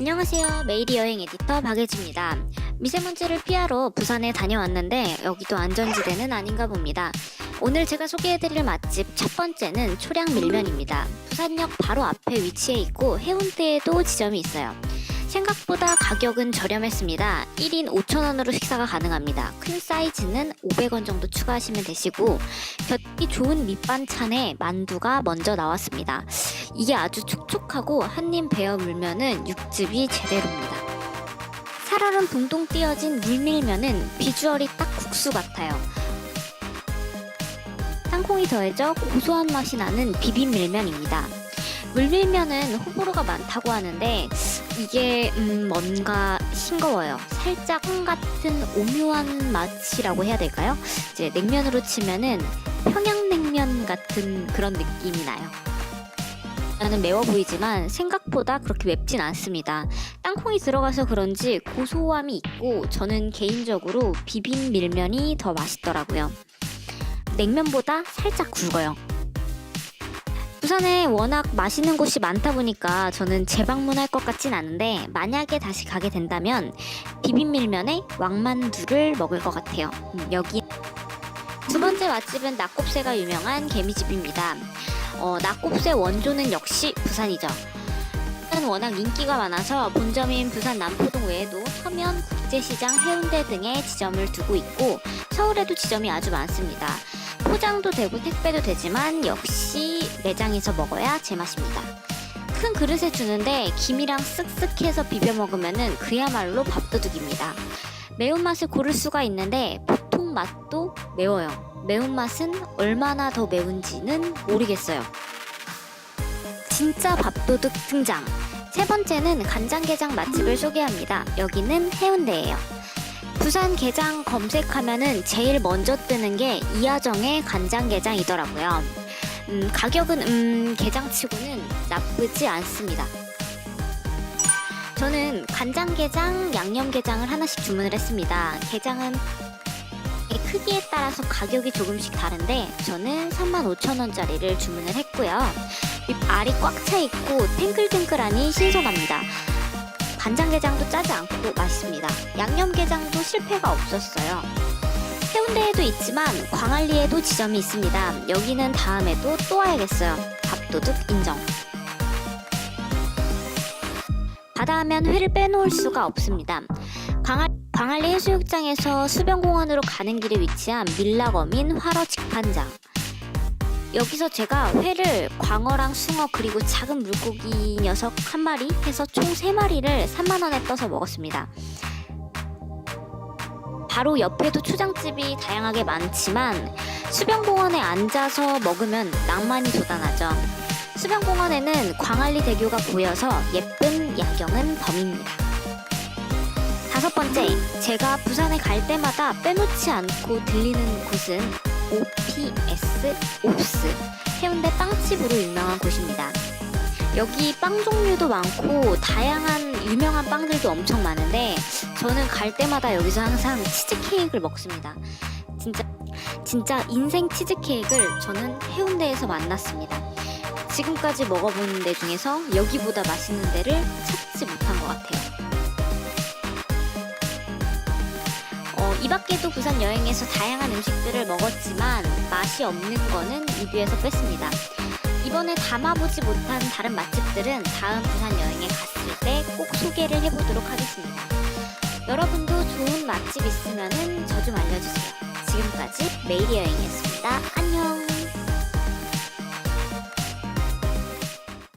안녕하세요. 메이리 여행 에디터 박예지입니다. 미세먼지를 피하러 부산에 다녀왔는데 여기도 안전지대는 아닌가 봅니다. 오늘 제가 소개해드릴 맛집 첫 번째는 초량 밀면입니다. 부산역 바로 앞에 위치해 있고 해운대에도 지점이 있어요. 생각보다 가격은 저렴했습니다. 1인 5,000원으로 식사가 가능합니다. 큰 사이즈는 500원 정도 추가하시면 되시고 곁이 좋은 밑반찬에 만두가 먼저 나왔습니다. 이게 아주 촉촉하고 한 입 베어 물면은 육즙이 제대로입니다. 살얼음 붕동 띄어진 물밀면은 비주얼이 딱 국수 같아요. 땅콩이 더해져 고소한 맛이 나는 비빔밀면입니다. 물밀면은 호불호가 많다고 하는데 이게 음 뭔가 싱거워요. 살짝 콩 같은 오묘한 맛이라고 해야 될까요? 이제 냉면으로 치면은 평양냉면 같은 그런 느낌이 나요. 나는 매워 보이지만 생각보다 그렇게 맵진 않습니다. 땅콩이 들어가서 그런지 고소함이 있고 저는 개인적으로 비빔 밀면이 더 맛있더라고요. 냉면보다 살짝 굵어요. 부산에 워낙 맛있는 곳이 많다 보니까 저는 재방문할 것 같진 않은데 만약에 다시 가게 된다면 비빔밀면에 왕만두를 먹을 것 같아요. 음, 여기 두 번째 맛집은 낙곱새가 유명한 개미집입니다. 어, 낙곱새 원조는 역시 부산이죠. 부산은 워낙 인기가 많아서 본점인 부산 남포동 외에도 서면, 국제시장, 해운대 등에 지점을 두고 있고 서울에도 지점이 아주 많습니다. 포장도 되고 택배도 되지만 역시 매장에서 먹어야 제맛입니다. 큰 그릇에 주는데 김이랑 쓱쓱해서 비벼 먹으면은 그야말로 밥도둑입니다. 매운맛을 고를 수가 있는데 보통 맛도 매워요. 매운맛은 얼마나 더 매운지는 모르겠어요. 진짜 밥도둑 등장. 세 번째는 간장게장 맛집을 소개합니다. 여기는 해운대예요. 부산 게장 검색하면은 제일 먼저 뜨는 게 이하정의 간장게장이더라고요. 음, 가격은 음, 게장치고는 나쁘지 않습니다. 저는 간장게장, 양념게장을 하나씩 주문을 했습니다. 게장은 이 크기에 따라서 가격이 조금씩 다른데 저는 35,000원짜리를 주문을 했고요. 이 알이 꽉 차 있고 탱글탱글하니 신선합니다. 간장게장도 짜지 않고 맛있습니다. 양념게장도 실패가 없었어요. 해운대에도 있지만 광안리에도 지점이 있습니다. 여기는 다음에도 또 와야겠어요. 밥도둑 인정. 바다 하면 회를 빼놓을 수가 없습니다. 광안, 광안리 해수욕장에서 수변공원으로 가는 길에 위치한 밀락어민 활어 직판장. 여기서 제가 회를 광어랑 숭어 그리고 작은 물고기 녀석 한 마리 해서 총세 마리를 3만 원에 떠서 먹었습니다. 바로 옆에도 초장집이 다양하게 많지만 수변공원에 앉아서 먹으면 낭만이 돋아나죠. 수변공원에는 광안리 대교가 보여서 예쁜 야경은 범입니다. 다섯 번째, 제가 부산에 갈 때마다 빼놓지 않고 들리는 곳은 OPS 옵스 해운대 빵집으로 유명한 곳입니다. 여기 빵 종류도 많고 다양한 유명한 빵들도 엄청 많은데 저는 갈 때마다 여기서 항상 치즈케이크를 먹습니다. 진짜 진짜 인생 치즈케이크를 저는 해운대에서 만났습니다. 지금까지 먹어본 데 중에서 여기보다 맛있는 데를 찾지 못한 것 같아요. 이 밖에도 부산 여행에서 다양한 음식들을 먹었지만 맛이 없는 거는 리뷰에서 뺐습니다. 이번에 담아보지 못한 다른 맛집들은 다음 부산 여행에 갔을 때 꼭 소개를 해보도록 하겠습니다. 여러분도 좋은 맛집 있으면 저좀 알려주세요. 지금까지 메이리 여행이었습니다. 안녕!